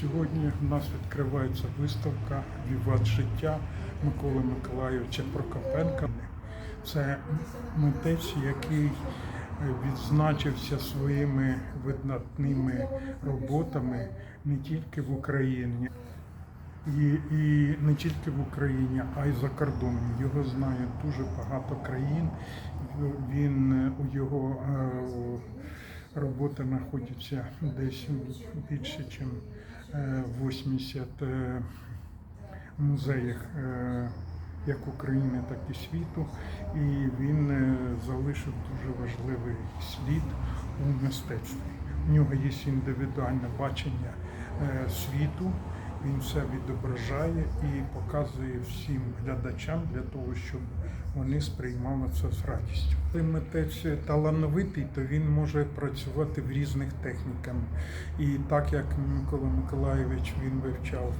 Сьогодні в нас відкривається виставка Віват життя Миколи Миколайовича Прокопенка. Це митець, який е, відзначився своїми видатними роботами не тільки в Україні. І, і не тільки в Україні, а й за кордоном. Його знає дуже багато країн. Він е, у його е, знаходиться десь більше, ніж 80 е, музеях е, як України, так і світу. І він е, залишив дуже важливий слід у мистецтві. У нього є індивідуальне бачення е, світу. Він все відображає і показує всім глядачам для того, щоб вони сприймали це з радістю. Коли митець талановитий, то він може працювати в різних техніках. І так як Микола Миколаєвич він вивчав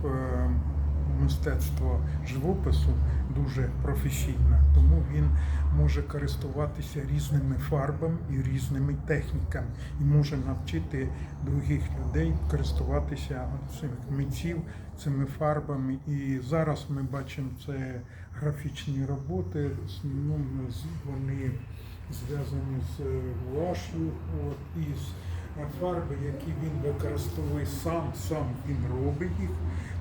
мистецтво живопису дуже професійно, тому він може користуватися різними фарбами і різними техніками і може навчити других людей користуватися цим митців цими фарбами. І зараз ми бачимо це графічні роботи. Ну, вони зв'язані з гуашю, от, із фарби, які він використовує сам, сам він робить їх,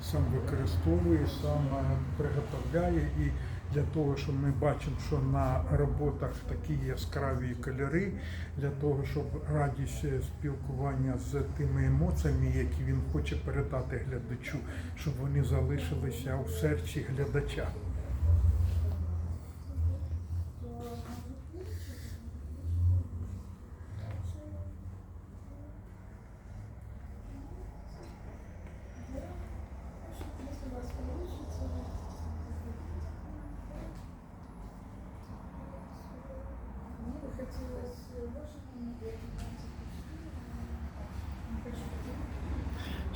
сам використовує, сам е, приготовляє і для того, щоб ми бачимо, що на роботах такі яскраві кольори, для того, щоб радість е, спілкування з тими емоціями, які він хоче передати глядачу, щоб вони залишилися у серці глядача.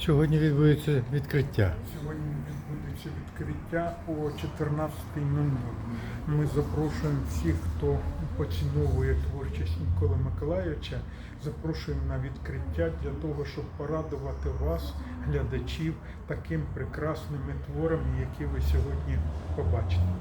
Сьогодні відбудеться відкриття. Сьогодні відбудеться відкриття о 14.00. Ми запрошуємо всіх, хто поціновує творчість Миколи Миколайовича, запрошуємо на відкриття для того, щоб порадувати вас, глядачів, таким прекрасними творами, які ви сьогодні побачите.